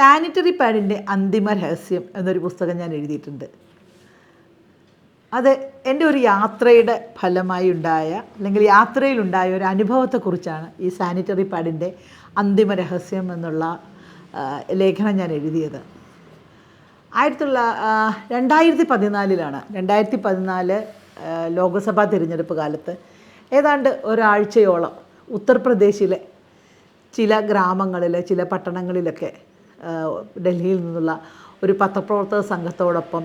Sanitary പാഡിന്റെ അന്തിമ രഹസ്യം എന്നൊരു പുസ്തകം ഞാൻ എഴുതിയിട്ടുണ്ട്. അത് എന്റെ ഒരു യാത്രയുടെ ഫലമായി ഉണ്ടായ അല്ലെങ്കിൽ യാത്രയിലുണ്ടായ ഒരു അനുഭവത്തെക്കുറിച്ചാണ് ഈ സാനിറ്ററി പാഡിന്റെ അന്തിമ രഹസ്യം എന്നുള്ള ലേഖനം ഞാൻ എഴുതിയത്. ആയിരത്തി തൊള്ള രണ്ടായിരത്തി പതിനാലിലാണ് രണ്ടായിരത്തി പതിനാല് ലോക്സഭാ തിരഞ്ഞെടുപ്പ് കാലത്ത് ഏതാണ്ട് ഒരാഴ്ചയോളം ഉത്തർപ്രദേശിലെ ചില ഗ്രാമങ്ങളിൽ ചില പട്ടണങ്ങളിലൊക്കെ ഡൽഹിയിൽ നിന്നുള്ള ഒരു പത്രപ്രവർത്തക സംഘത്തോടൊപ്പം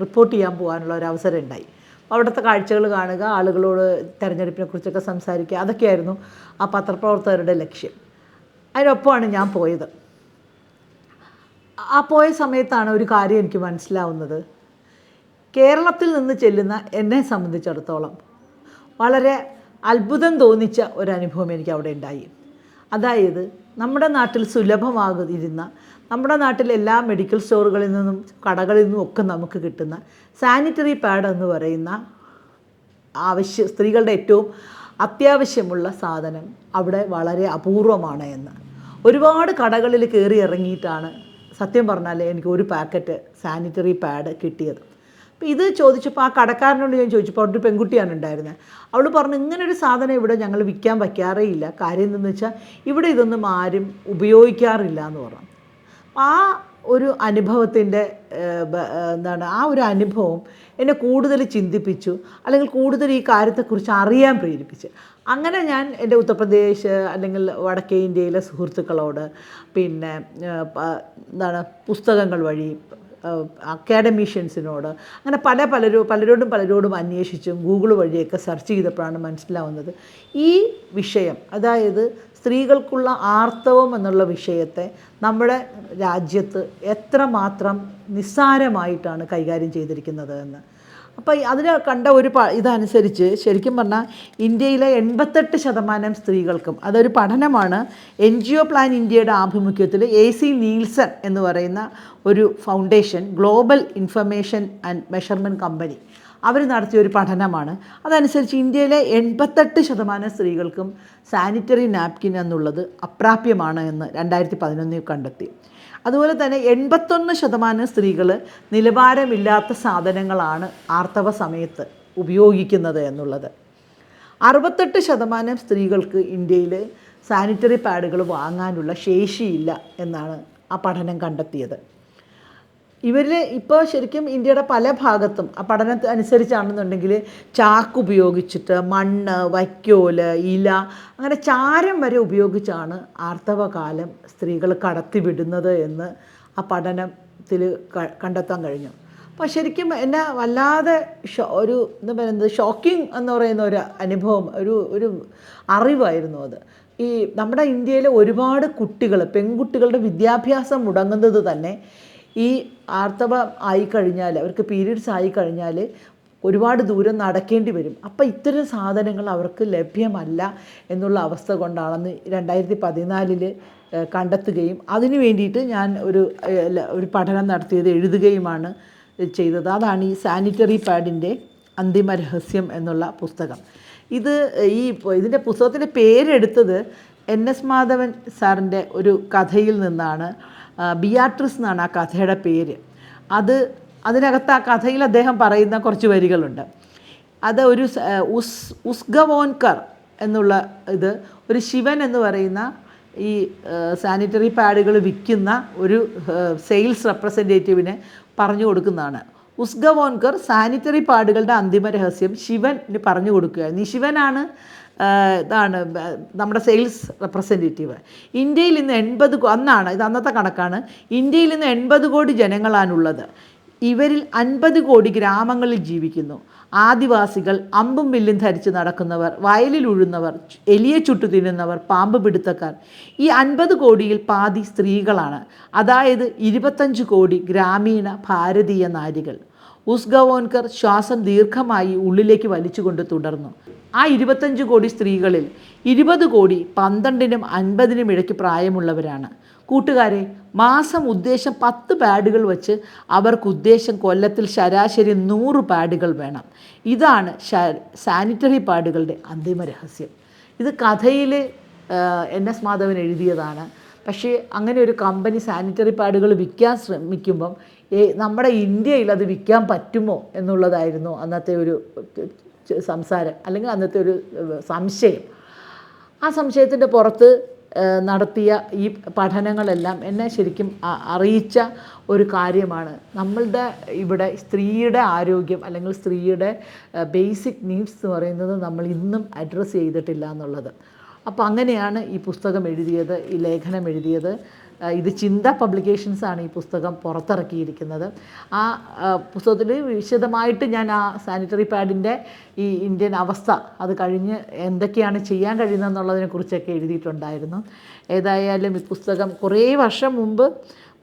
റിപ്പോർട്ട് ചെയ്യാൻ പോകാനുള്ള ഒരു അവസരം ഉണ്ടായി. അവിടുത്തെ കാഴ്ചകൾ കാണുക ആളുകളോട് തെരഞ്ഞെടുപ്പിനെ കുറിച്ചൊക്കെ സംസാരിക്കുക അതൊക്കെയായിരുന്നു ആ പത്രപ്രവർത്തകരുടെ ലക്ഷ്യം. അതിനൊപ്പമാണ് ഞാൻ പോയത്. ആ പോയ സമയത്താണ് ഒരു കാര്യം എനിക്ക് മനസ്സിലാവുന്നത്. കേരളത്തിൽ നിന്ന് ചെല്ലുന്ന എന്നെ സംബന്ധിച്ചിടത്തോളം വളരെ അത്ഭുതം തോന്നിച്ച ഒരനുഭവം എനിക്ക് അവിടെ ഉണ്ടായി. അതായത് നമ്മുടെ നാട്ടിൽ സുലഭമാകുന്ന നമ്മുടെ നാട്ടിലെ എല്ലാ മെഡിക്കൽ സ്റ്റോറുകളിൽ നിന്നും കടകളിൽ നിന്നും ഒക്കെ നമുക്ക് കിട്ടുന്ന സാനിറ്ററി പാഡ് എന്ന് പറയുന്ന ആവശ്യ സ്ത്രീകളുടെ ഏറ്റവും അത്യാവശ്യമുള്ള സാധനം അവിടെ വളരെ അപൂർവമാണ് എന്ന്. ഒരുപാട് കടകളിൽ കയറി ഇറങ്ങിയിട്ടാണ് സത്യം പറഞ്ഞാൽ എനിക്ക് ഒരു പാക്കറ്റ് സാനിറ്ററി പാഡ് കിട്ടിയത്. അപ്പോൾ ഇത് ചോദിച്ചപ്പോൾ ആ കടക്കാരനോട് ഞാൻ ചോദിച്ചപ്പോൾ അവിടെ ഒരു പെൺകുട്ടിയാണ് ഉണ്ടായിരുന്നത് അവൾ പറഞ്ഞു ഇങ്ങനൊരു സാധനം ഇവിടെ ഞങ്ങൾ വിൽക്കാൻ വയ്ക്കാറേ ഇല്ല കാര്യം എന്തെന്ന് വെച്ചാൽ ഇവിടെ ഇതൊന്നും ആരും ഉപയോഗിക്കാറില്ല എന്ന് പറഞ്ഞു. ആ ഒരു അനുഭവത്തിന്റെ എന്താണ് ആ ഒരു അനുഭവം എന്നെ കൂടുതൽ ചിന്തിപ്പിച്ചു അല്ലെങ്കിൽ കൂടുതൽ ഈ കാര്യത്തെക്കുറിച്ച് അറിയാൻ പ്രേരിപ്പിച്ചു. അങ്ങനെ ഞാൻ എന്റെ ഉത്തർപ്രദേശ് അല്ലെങ്കിൽ വടക്കേ ഇന്ത്യയിലെ സുഹൃത്തുക്കളോട് പിന്നെ എന്താണ് പുസ്തകങ്ങൾ വഴി അക്കാഡമീഷ്യൻസിനോട് അങ്ങനെ പല പലരും പലരോടും പലരോടും അന്വേഷിച്ചും ഗൂഗിൾ വഴിയൊക്കെ സെർച്ച് ചെയ്തപ്പോഴാണ് മനസ്സിലാവുന്നത്. ഈ വിഷയം അതായത് സ്ത്രീകൾക്കുള്ള ആർത്തവം എന്നുള്ള വിഷയത്തെ നമ്മുടെ രാജ്യത്ത് എത്രമാത്രം നിസ്സാരമായിട്ടാണ് കൈകാര്യം ചെയ്തിരിക്കുന്നത് എന്ന്. അപ്പോൾ അതിന് കണ്ട ഒരു പ ഇതനുസരിച്ച് ശരിക്കും പറഞ്ഞാൽ ഇന്ത്യയിലെ എൺപത്തെട്ട് ശതമാനം സ്ത്രീകൾക്കും അതൊരു പഠനമാണ് എൻ ജി ഒ പ്ലാൻ ഇന്ത്യയുടെ ആഭിമുഖ്യത്തിൽ എ സി നീൽസൺ എന്ന് പറയുന്ന ഒരു foundation global information and measurement company. അവർ നടത്തിയ ഒരു പഠനമാണ്. അതനുസരിച്ച് ഇന്ത്യയിലെ എൺപത്തെട്ട് ശതമാനം സ്ത്രീകൾക്കും സാനിറ്ററി നാപ്കിൻ എന്നുള്ളത് അപ്രാപ്യമാണ് എന്ന് രണ്ടായിരത്തി പതിനൊന്നിൽ കണ്ടെത്തി. അതുപോലെ തന്നെ എൺപത്തൊന്ന് ശതമാനം സ്ത്രീകൾ നിലവാരമില്ലാത്ത സാധനങ്ങളാണ് ആർത്തവ സമയത്ത് ഉപയോഗിക്കുന്നത് എന്നുള്ളത്. അറുപത്തെട്ട് ശതമാനം സ്ത്രീകൾക്ക് ഇന്ത്യയിൽ സാനിറ്ററി പാഡുകൾ വാങ്ങാനുള്ള ശേഷിയില്ല എന്നാണ് ആ പഠനം കണ്ടെത്തിയത്. ഇവരിൽ ഇപ്പോൾ ശരിക്കും ഇന്ത്യയുടെ പല ഭാഗത്തും ആ പഠനത്തെ അനുസരിച്ചാണെന്നുണ്ടെങ്കിൽ ചാക്ക് ഉപയോഗിച്ചിട്ട് മണ്ണ് വൈക്കോൽ ഇല അങ്ങനെ ചാരം വരെ ഉപയോഗിച്ചാണ് ആർത്തവകാലം സ്ത്രീകൾ കടത്തിവിടുന്നത് എന്ന് ആ പഠനത്തിൽ കണ്ടെത്താൻ കഴിഞ്ഞു. അപ്പോൾ ശരിക്കും എന്നെ വല്ലാതെ ഒരു എന്താ പറയുന്നത് ഷോക്കിംഗ് എന്ന് പറയുന്ന ഒരു അനുഭവം ഒരു ഒരു അറിവായിരുന്നു അത്. ഈ നമ്മുടെ ഇന്ത്യയിലെ ഒരുപാട് കുട്ടികൾ പെൺകുട്ടികളുടെ വിദ്യാഭ്യാസം മുടങ്ങുന്നത് തന്നെ ഈ ആർത്തവം ആയിക്കഴിഞ്ഞാൽ അവർക്ക് പീരീഡ്സ് ആയിക്കഴിഞ്ഞാൽ ഒരുപാട് ദൂരം നടക്കേണ്ടി വരും. അപ്പോൾ ഇത്തരം സാധനങ്ങൾ അവർക്ക് ലഭ്യമല്ല എന്നുള്ള അവസ്ഥ കൊണ്ടാണെന്ന് രണ്ടായിരത്തി പതിനാലിൽ കണ്ടെത്തുകയും അതിനു വേണ്ടിയിട്ട് ഞാൻ ഒരു ഒരു പഠനം നടത്തിയത് എഴുതുകയുമാണ് ചെയ്തത്. അതാണ് ഈ സാനിറ്ററി പാഡിന്റെ അന്തിമ രഹസ്യം എന്നുള്ള പുസ്തകം. ഇത് ഈ ഇതിന്റെ പുസ്തകത്തിന്റെ പേരെടുത്തത് എൻ എസ് മാധവൻ സാറിന്റെ ഒരു കഥയിൽ നിന്നാണ്. ബിയാട്രിസ് എന്നാണ് ആ കഥയുടെ പേര്. അത് അതിനകത്ത് ആ കഥയിൽ അദ്ദേഹം പറയുന്ന കുറച്ച് വരികളുണ്ട്. അത് ഒരു ഉസ് ഉസ്ഗവോൻകർ എന്നുള്ള ഇത് ഒരു ശിവൻ എന്ന് പറയുന്ന ഈ സാനിറ്ററി പാഡുകൾ വിൽക്കുന്ന ഒരു സെയിൽസ് റെപ്രസെന്റേറ്റീവിനെ പറഞ്ഞു കൊടുക്കുന്നതാണ്. ഉസ്ഗവോൻകർ സാനിറ്ററി പാഡുകളുടെ അന്തിമ രഹസ്യം ശിവന് പറഞ്ഞു കൊടുക്കുകയാണ് നീ ശിവനാണ് ഇതാണ് നമ്മുടെ സെയിൽസ് റെപ്രസെന്റേറ്റീവ് ഇന്ത്യയിൽ ഇന്ന് എൺപത് അന്നാണ് ഇത് അന്നത്തെ കണക്കാണ്. ഇന്ത്യയിൽ ഇന്ന് എൺപത് കോടി ജനങ്ങളാണുള്ളത്. ഇവരിൽ അൻപത് കോടി ഗ്രാമങ്ങളിൽ ജീവിക്കുന്നു. ആദിവാസികൾ അമ്പും വില്ലും ധരിച്ച് നടക്കുന്നവർ വയലിൽ ഉഴുന്നവർ എലിയെ ചുട്ടു തിന്നുന്നവർ പാമ്പ് പിടുത്തക്കാർ. ഈ അൻപത് കോടിയിൽ പാതി സ്ത്രീകളാണ്. അതായത് ഇരുപത്തഞ്ച് കോടി ഗ്രാമീണ ഭാരതീയ നാരികൾ. ഉസ്ഗവോൻകർ ശ്വാസം ദീർഘമായി ഉള്ളിലേക്ക് വലിച്ചുകൊണ്ട് തുടർന്നു. ആ ഇരുപത്തഞ്ച് കോടി സ്ത്രീകളിൽ ഇരുപത് കോടി പന്ത്രണ്ടിനും അൻപതിനും ഇടയ്ക്ക് പ്രായമുള്ളവരാണ്. കൂട്ടുകാരെ മാസം ഉദ്ദേശം പത്ത് പാഡുകൾ വച്ച് അവർക്ക് ഉദ്ദേശം കൊല്ലത്തിൽ ശരാശരി നൂറ് പാഡുകൾ വേണം. ഇതാണ് സാനിറ്ററി പാഡുകളുടെ അന്തിമ രഹസ്യം. ഇത് കഥയിൽ എൻ എസ് മാധവൻ എഴുതിയതാണ്. പക്ഷേ അങ്ങനെ ഒരു കമ്പനി സാനിറ്ററി പാഡുകൾ വിൽക്കാൻ ശ്രമിക്കുമ്പം നമ്മുടെ ഇന്ത്യയിൽ അത് വിൽക്കാൻ പറ്റുമോ എന്നുള്ളതായിരുന്നു അന്നത്തെ ഒരു സംസാരം അല്ലെങ്കിൽ അന്നത്തെ ഒരു സംശയം. ആ സംശയത്തിന്റെ പുറത്ത് നടത്തിയ ഈ പഠനങ്ങളെല്ലാം എന്നെ ശരിക്കും അറിയിച്ച ഒരു കാര്യമാണ്. നമ്മളുടെ ഇവിടെ സ്ത്രീയുടെ ആരോഗ്യം അല്ലെങ്കിൽ സ്ത്രീയുടെ ബേസിക് നീഡ്സ് എന്ന് പറയുന്നത് നമ്മൾ ഇന്നും അഡ്രസ്സ് ചെയ്തിട്ടില്ല എന്നുള്ളത്. അപ്പോൾ അങ്ങനെയാണ് ഈ പുസ്തകം എഴുതിയത് ഈ ലേഖനം എഴുതിയത്. ഇത് ചിന്ത പബ്ലിക്കേഷൻസാണ് ഈ പുസ്തകം പുറത്തിറക്കിയിരിക്കുന്നത്. ആ പുസ്തകത്തിൽ വിശദമായിട്ട് ഞാൻ ആ സാനിറ്ററി പാഡിന്റെ ഈ ഇന്ത്യൻ അവസ്ഥ അത് കഴിഞ്ഞ് എന്തൊക്കെയാണ് ചെയ്യാൻ കഴിയുന്നതെന്നുള്ളതിനെ കുറിച്ചൊക്കെ എഴുതിയിട്ടുണ്ടായിരുന്നു. ഏതായാലും ഈ പുസ്തകം കുറേ വർഷം മുമ്പ്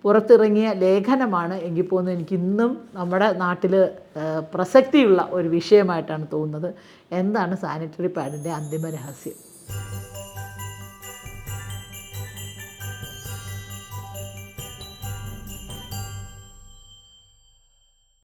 പുറത്തിറങ്ങിയ ലേഖനമാണ്. എങ്കിൽ പോകുന്നത് എനിക്ക് ഇന്നും നമ്മുടെ നാട്ടിൽ പ്രസക്തിയുള്ള ഒരു വിഷയമായിട്ടാണ് തോന്നുന്നത്. എന്താണ് സാനിറ്ററി പാഡിന്റെ അന്തിമ രഹസ്യം?